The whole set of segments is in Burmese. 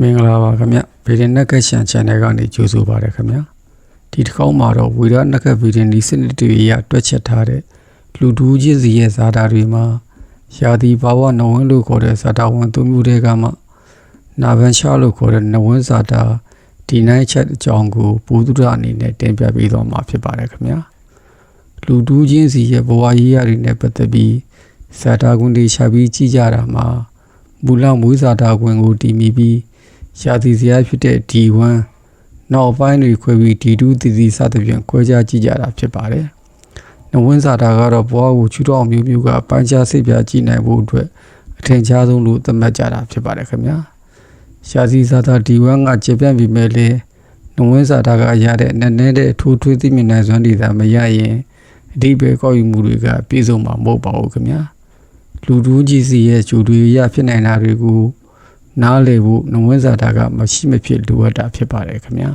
မင်္ဂလာပါခင်ဗျဗီဒီနက်ကရှန် channel ကနေကြိုဆိုပါရခင်ဗျဒီတစ်ခေါက်မှာတော့ဝီရနက်ကဗီဒီနီစနစ်တွေရတွက်ချက်ထားတဲ့လူဒူးချင်းစီရဲ့ဇာတာတွေမှာယာတီဘာဝနဝင်းလို့ခေါ်တဲ့ဇာတာဝန်သုံးမျိုးတွေကမှနာဗန်ရှာလို့ခေါ်တဲ့နဝင်းဇာတာဒီနိုင်ချက်အကြောင်းကိုဘူဒုရအနေနဲ့တင်ပြပေးသွားမှာဖြစ်ပါတယ်ခင်ဗျလူဒူးချင်းစီရဲ့ဘဝရေးရာတွေနဲ့ပတ်သက်ပြီးဇာတာကွန်တွေရှာပြီးကြည့်ကြတာမှာမူလမွေးဇာတာကွန်ကိုတည်မိပြီး ရာသီစရာဖြစ်တဲ့ D1 နောက်ပိုင်းတွေခွဲပြီး D2 တည်တည်စသဖြင့်ခွဲခြားကြည့်ကြတာဖြစ်ပါတယ်။နဝင်းစာတာကတော့ဘဝကိုချူတော်မျိုးမျိုးကပိုင်းခြားစိတ်ပြကြည့်နိုင်ဖို့အတွက်အထင်ရှားဆုံးလို့သတ်မှတ်ကြတာဖြစ်ပါတယ်ခင်ဗျာ။ရာသီစာတာ D1 ကကျေပြန့်ပြီးမဲ့လေနဝင်းစာတာကရတဲ့နည်းနည်းတဲ့အထူးထွေးသိမြင်နိုင်စွမ်းတွေသာမရရင်အဓိပ္ပာယ်ကောက်ယူမှုတွေကပြည့်စုံမှာမဟုတ်ပါဘူးခင်ဗျာ။လူတူးကြီးစီရဲ့ဂျူတွေရဖြစ်နိုင်တာတွေကို နားလည်ဖို့နဝင်းဇာတာကမရှိမဖြစ်လိုအပ်တာဖြစ်ပါတယ်ခင်ဗျာ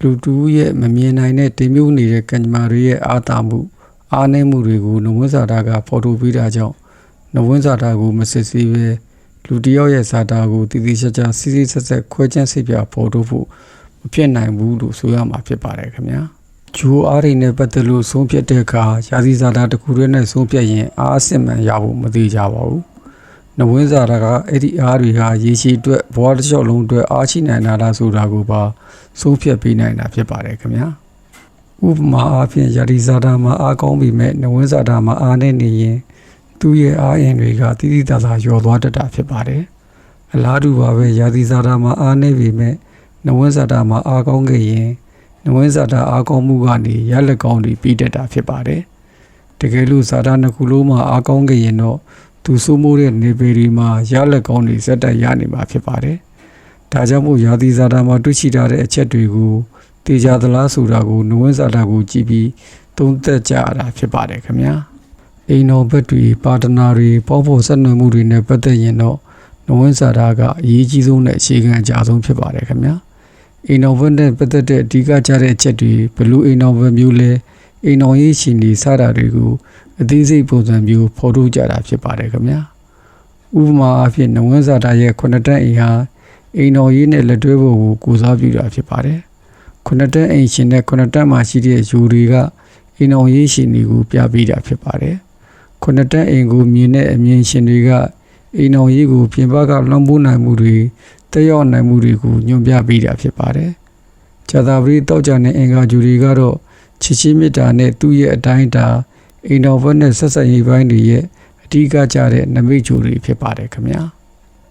လူတူရဲ့မမြင်နိုင်တဲ့တင်မြုပ်နေတဲ့ကံကြမ္မာတွေရဲ့အာသာမှုအားနည်းမှုတွေကိုနဝင်းဇာတာကဖော်ထုတ်ပေးတာကြောင့်နဝင်းဇာတာကိုမစစ်ဆေးပဲလူတယောက်ရဲ့ဇာတာကိုတည်တည်ချာချာစစ်စစ်ဆက်ဆက်ခွဲခြမ်းစိတ်ပြဖော်ထုတ်ဖို့မဖြစ်နိုင်ဘူးလို့ဆိုရမှာဖြစ်ပါတယ်ခင်ဗျာဂျိုအားတွေနဲ့ပတ်သက်လို့ဆုံးဖြတ်တဲ့အခါရာသီဇာတာတစ်ခုတည်းနဲ့ဆုံးဖြတ်ရင်အားအစစ်မှန်ရဖို့မသေးကြပါဘူး နဝင်းစာတာကအဲ့ဒီအားတွေဟာရေရှည်အတွက်ဘဝတစ်လျှောက်လုံးအတွက်အားရှိနိုင်တာလားဆိုတာကိုပါဆုံးဖြတ်ပေးနိုင်တာဖြစ်ပါတယ်ခင်ဗျာဥပမာအားဖြင့်ယာဒီဇာတာမှာအားကောင်းပြီမဲ့နဝင်းဇာတာမှာအားနေနေရင်သူ့ရဲ့အားရင်တွေကတိတိတသာလျော်သွားတတ်တာဖြစ်ပါတယ်အလားတူပါပဲယာဒီဇာတာမှာအားနေပြီမဲ့နဝင်းဇာတာမှာအားကောင်းခဲ့ရင်နဝင်းဇာတာအားကောင်းမှုကနေရလက်ကောင်းတွေပြီးတတ်တာဖြစ်ပါတယ်တကယ်လို့ဇာတာနှစ်ခုလုံးမှာအားကောင်းခဲ့ရင်တော့ သူစိုးမိုးတဲ့နေပေဒီမှာရလက်ကောင်းတွေဇက်တက်ရနေမှာဖြစ်ပါတယ်။ဒါကြောင့်မို့ရာသီဇာတာမှာတွေ့ရှိထားတဲ့အချက်တွေကိုတေချာသလားဆိုတာကိုနဝင်းဇာတာကိုကြည့်ပြီးသုံးသပ်ကြရတာဖြစ်ပါတယ်ခင်ဗျာ။အိမ်တော်ဘက်တွေပါတနာတွေပေါဖို့ဆက်နွယ်မှုတွေနဲ့ပတ်သက်ရင်တော့နဝင်းဇာတာကအရေးကြီးဆုံးနဲ့အခြေခံအကြဆုံးဖြစ်ပါတယ်ခင်ဗျာ။အိမ်တော်ဘက်နဲ့ပတ်သက်တဲ့အဓိကကြတဲ့အချက်တွေဘလို့အိမ်တော်ဘက်မျိုးလဲ အိမ်တော်ရေးရှင်တွေစတာတွေကိုအသေးစိတ်ပုံစံမျိုးဖော်ထုတ်ကြတာဖြစ်ပါတယ်ခင်ဗျာဥပမာအဖြစ်နဝင်းဇာတာရဲ့ခုနှစ်တန်းအိမ်ဟာအိမ်တော်ရေးနဲ့လက်တွဲဖို့ကိုကိုစားပြုတာဖြစ်ပါတယ်ခုနှစ်တန်းအိမ်ရှင်နဲ့ခုနှစ်တန်းမှာရှိတဲ့ယူတွေကအိမ်တော်ရေးရှင်တွေကိုပြပေးတာဖြစ်ပါတယ်ခုနှစ်တန်းအိမ်ကိုမြင်တဲ့အမြင်ရှင်တွေကအိမ်တော်ရေးကိုပြင်ပကလွှမ်းမိုးနိုင်မှုတွေတက်ရောက်နိုင်မှုတွေကိုညွှန်ပြပေးတာဖြစ်ပါတယ်ဇာတာပရိတောက်ကြတဲ့အင်္ဂါဂျူတွေကတော့ ချစ်ချင်းမေတ္တာနဲ့သူ့ရဲ့အတိုင်းအတာအိမ်တော်ဘက်နဲ့ဆက်ဆက်ရေးပိုင်းတွေရဲ့အဓိကကြတဲ့နမိတ်ချိုတွေဖြစ်ပါတယ်ခင်ဗျာ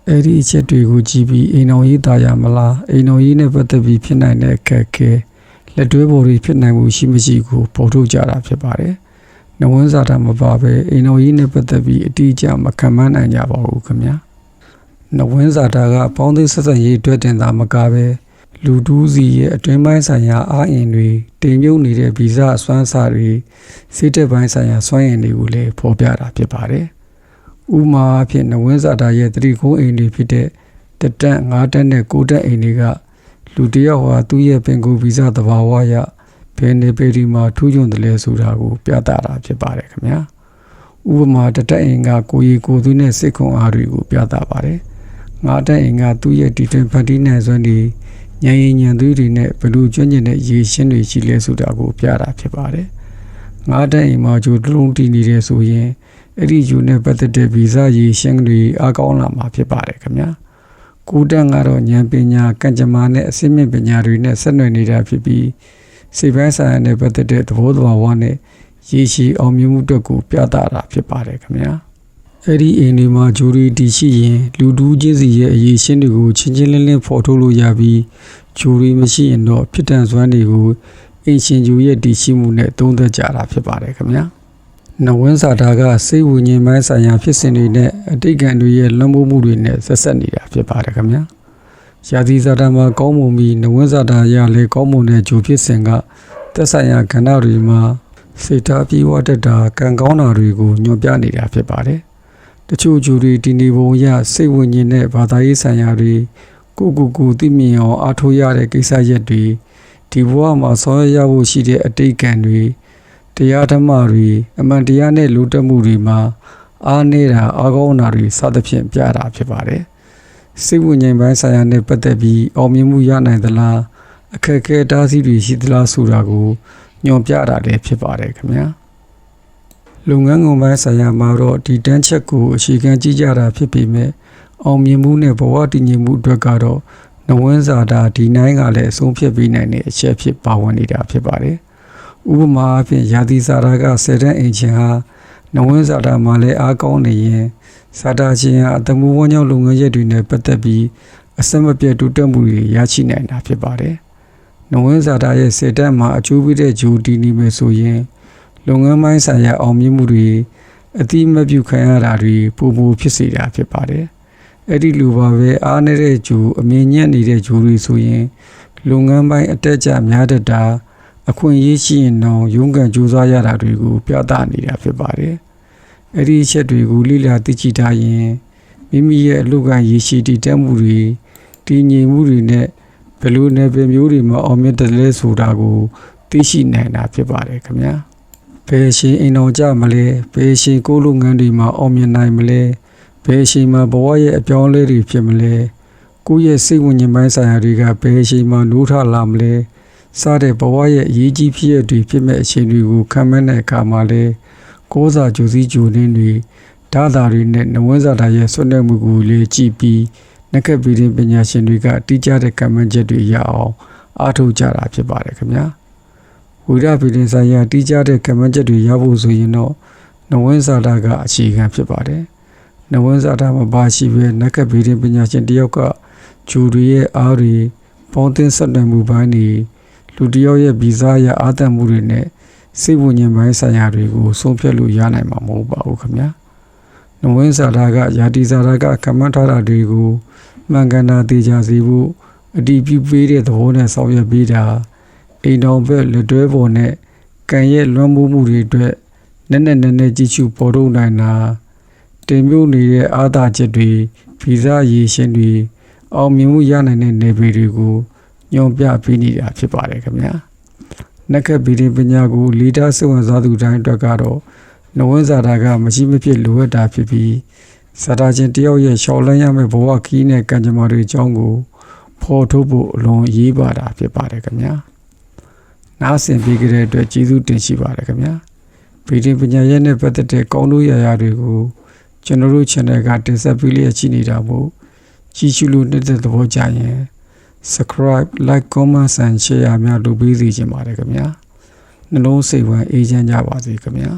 အဲ့ဒီအချက်တွေကိုကြည့်ပြီးအိမ်တော်ရေးတာရမလားအိမ်တော်ရေးနဲ့ပတ်သက်ပြီးဖြစ်နိုင်တဲ့အခက်အခဲလက်တွဲပေါ်တွေဖြစ်နိုင်မှုရှိမရှိကိုပေါ်ထုတ်ကြတာဖြစ်ပါတယ်နဝန်းစာတာမပါပဲအိမ်တော်ရေးနဲ့ပတ်သက်ပြီးအတိအကျမခံမနိုင်ကြပါဘူးခင်ဗျာနဝန်းစာတာကအပေါင်းသေးဆက်ဆက်ရေးအတွက်တင်တာမကပဲ လူတူးစီရဲ့အတွင်းပိုင်းဆိုင်ရာအာအင်တွေတိမ်မြုပ်နေတဲ့ဗီဇအစွမ်းစာတွေစိတ်တက်ပိုင်းဆိုင်ရာစွမ်းရည်တွေကိုလည်းဖော်ပြတာဖြစ်ပါတယ်။ဥမာအဖြစ်နဝင်းစာတာရဲ့တတိကုန်းအိမ်တွေဖြစ်တဲ့တတက်၅တက်နဲ့၉တက်အိမ်တွေကလူတယောက်ဟာသူ့ရဲ့ပင်ကိုဗီဇသဘာဝအရဘယ်နေပေဒီမှာထူးချွန်တယ်လဲဆိုတာကို ပြသတာဖြစ်ပါတယ်ခင်ဗျာ။ဥပမာတတက်အိမ်ကကိုရီကိုသူနဲ့စစ်ခွန်အားတွေကို ပြသပါတယ်။ငါတက်အိမ်ကသူ့ရဲ့တီထွင်ဖန်တီးနိုင်စွမ်း တွေညံရင်ညံသွေးတွေနဲ့ဘလူကျွမ်းကျင်တဲ့ရေရှင်းတွေရှိလဲဆိုတာကိုပြတာဖြစ်ပါတယ်။ငါးတက်အိမ်မှာဂျိုတလုံးတည်နေတယ်ဆိုရင်အဲ့ဒီယူနဲ့ပတ်သက်တဲ့ဗီဇရေရှင်းတွေအကောင်းလာမှာဖြစ်ပါတယ်ခင်ဗျာ။ကိုတက်ကတော့ဉာဏ်ပညာကံကြမ္မာနဲ့အစိမ့်မြင့်ပညာတွေနဲ့ဆက်နွယ်နေတာဖြစ်ပြီးစိတ်ပိုင်းဆိုင်ရာနဲ့ပတ်သက်တဲ့သဘောတဘာဝနဲ့ရေရှည်အောင်မြင်မှုအတွက်ကိုပြသတာဖြစ်ပါတယ်ခင်ဗျာ။ အဲ့ဒီအိမ်တွေမှာဂျူရီတီရှိရင်လူတူးချင်းစီရဲ့အရေးရှင်းတွေကိုချင်းချင်းလင်းလင်းဖော်ထုတ်လို့ရပြီးဂျူရီမရှိရင်တော့ဖြစ်တန်စွမ်းတွေကိုအင်ရှင်ဂျူရဲ့တည်ရှိမှုနဲ့သုံးသက်ကြတာဖြစ်ပါတယ်ခင်ဗျာနဝင်းစာတာကစိတ်ဝိညာဉ်ပိုင်းဆိုင်ရာဖြစ်စဉ်တွေနဲ့အတိတ်ကံတွေရဲ့လွန်မိုးမှုတွေနဲ့ဆက်ဆက်နေတာဖြစ်ပါတယ်ခင်ဗျာရာသီစာတာမှာကောင်းမွန်ပြီးနဝင်းစာတာရလေကောင်းမွန်တဲ့ဂျူဖြစ်စဉ်ကသက်ဆိုင်ရာကဏ္ဍတွေမှာစေတာပြေဝတတ်တာကံကောင်းတာတွေကိုညွှန်ပြနေတာဖြစ်ပါတယ် တချို့ဂျူတွေဒီနေပုံရစိတ်ဝိညာဉ်နဲ့ဘာသာရေးဆိုင်ရာတွေကိုကိုကိုသိမြင်အောင်အားထုတ်ရတဲ့ကိစ္စရက်တွေဒီဘဝမှာဆောင်ရွက်ရဖို့ရှိတဲ့အတိတ်ကံတွေတရားဓမ္မတွေအမှန်တရားနဲ့လူတက်မှုတွေမှာအားနေတာအားကောင်းတာတွေစသဖြင့်ပြတာဖြစ်ပါတယ်စိတ်ဝိညာဉ်ပိုင်းဆိုင်ရာနဲ့ပတ်သက်ပြီးအောင်မြင်မှုရနိုင်သလားအခက်အခဲတားဆီးတွေရှိသလားဆိုတာကိုညွှန်ပြတာလည်းဖြစ်ပါတယ်ခင်ဗျာ လုပ်ငန်းကုန်ပိုင်းဆိုင်ရာမှာတော့ဒီတန်းချက်ကိုအခြေခံကြည့်ကြတာဖြစ်ပေမဲ့အောင်မြင်မှုနဲ့ဘဝတည်ငြိမ်မှုအတွက်ကတော့နဝင်းဇာတာဒီနိုင်ကလည်းအဆုံးဖြတ်ပေးနိုင်တဲ့အချက်ဖြစ်ပါဝင်နေတာဖြစ်ပါတယ်ဥပမာအဖြစ်ယာတိဇာတာကဆယ်တန်းအင်ဂျင်ဟာနဝင်းဇာတာမှာလည်းအားကောင်းနေရင်ဇာတာချင်းဟာအတမှုဝန်းကြောင်းလုပ်ငန်းရက်တွေနဲ့ပတ်သက်ပြီးအစမပြတ်တိုးတက်မှုတွေရရှိနိုင်တာဖြစ်ပါတယ်။နဝင်းဇာတာရဲ့စေတက်မှာအကျိုးပေးတဲ့ဂျိုတီနေမယ်ဆိုရင် လုပ်ငန်းပိုင်းဆိုင်ရာအောင်မြင်မှုတွေအတိမပြုခံရတာတွေပုံမူဖြစ်စေတာဖြစ်ပါတယ်။အဲ့ဒီလိုပါပဲအားနေတဲ့ဂျိုအမြင်ညံ့နေတဲ့ဂျိုတွေဆိုရင်လုပ်ငန်းပိုင်းအတက်အကျများတတ်တာအခွင့်အရေးရှိရင်တော့ရုန်းကန်ကြိုးစားရတာတွေကိုပြသနေတာဖြစ်ပါတယ်။အဲ့ဒီအချက်တွေကိုလိလာသိချိထားရင်မိမိရဲ့အလုပ်ကရည်ရှိတည်တတ်မှုတွေတည်ငြိမ်မှုတွေနဲ့ဘယ်လိုနယ်ပယ်မျိုးတွေမှာအောင်မြင်တယ်လဲဆိုတာကိုသိရှိနိုင်တာဖြစ်ပါတယ်ခင်ဗျာ။ ဘယ်ရှင်အိမ်တော်ကြမလဲဘယ်ရှင်ကိုယ်လုပ်ငန်းတွေမှာအောင်မြင်နိုင်မလဲဘယ်ရှင်မှာဘဝရဲ့အပြောင်းအလဲတွေဖြစ်မလဲကိုယ့်ရဲ့စိတ်ဝိညာဉ်ပိုင်းဆိုင်ရာတွေကဘယ်ရှင်မှာနိုးထလာမလဲစတဲ့ဘဝရဲ့အရေးကြီးဖြစ်ရတွေဖြစ်မဲ့အခြေအနေကိုခံမှန်းတဲ့အခါမှာလဲကိုးစာကြိုစည်းကြိုနှင်းတွေဓာတာတွေနဲ့နဝင်းဇာတာရဲ့ဆွနေမှုကိုလေ့ကြည့်ပြီးနက္ခတ်ပီရင်ပညာရှင်တွေကတိကျတဲ့ကမ္မန်းချက်တွေရအောင်အားထုတ်ကြတာဖြစ်ပါတယ်ခင်ဗျာ ဝိရပီရင်ဆိုင်ရာတိကျတဲ့ကမ္မန်းချက်တွေရဖို့ဆိုရင်တော့နဝင်းဇာတာကအခြေခံဖြစ်ပါတယ်နဝင်းဇာတာမှာပါရှိပဲနက္ခတ်ပီရင်ပညာရှင်တယောက်ကဂျူတွေရဲ့အားတွေပေါင်းသင်းဆက်နွယ်မှုပိုင်းတွေလူတယောက်ရဲ့ဗီဇာရအာသတ်မှုတွေနဲ့စိတ်ဝိညာဉ်ပိုင်းဆိုင်ရာတွေကိုဆုံးဖြတ်လို့ရနိုင်မှာမဟုတ်ပါဘူးခင်ဗျာ။နဝင်းဇာတာကယာတိဇာတာကကမ္မထာတာတွေကိုမှန်ကန်တာသိကြစေဖို့အတီးပြုပေးတဲ့သဘောနဲ့ဆောင်ရွက်ပေးတာ အိမ်တော်ဘက်လက်တွဲပေါ်နဲ့ကံရဲ့လွှမ်းမိုးမှုတွေအတွက်နက်နက်နဲနဲကြည့်ရှုပေါ်ထုတ်နိုင်တာတင်မြုပ်နေတဲ့အာသာချက်တွေဗီဇရေရှင်တွေအောင်မြင်မှုရနိုင်တဲ့နေပေတွေကိုညွန်ပြပေးနေတာဖြစ်ပါတယ်ခင်ဗျာနက္ခတ်ဗီဒီပညာကိုလီဒါစဝင်စားသူတိုင်းအတွက်ကတော့နဝင်းဇာတာကမရှိမဖြစ်လိုအပ်တာဖြစ်ပြီးဇာတာချင်းတယောက်ရဲ့ရှောက်လန်းရမယ့်ဘဝခီးနဲ့ကံကြမ္မာတွေအကြောင်းကိုဖော်ထုတ်ဖို့အလွန်ရေးပါတာဖြစ်ပါတယ်ခင်ဗျာ နားဆင်ပြီးကြတဲ့အတွက်ကျေးဇူးတင်ရှိပါတယ်ခင်ဗျာဗီဒီပညာရဲ့နဲ့ပတ်သက်တဲ့ကောင်းလို့ရရတွေကိုကျွန်တော်တို့ channel ကတင်ဆက်ပေးလျက်ရှိနေတာမို့ကြည့်ရှုလို့နေတဲ့သဘောကြရင် subscribe like comment and share များလုပ်ပေးစီခြင်းပါတယ်ခင်ဗျာနှလုံးစိတ်ဝမ်းအေးချမ်းကြပါစေခင်ဗျာ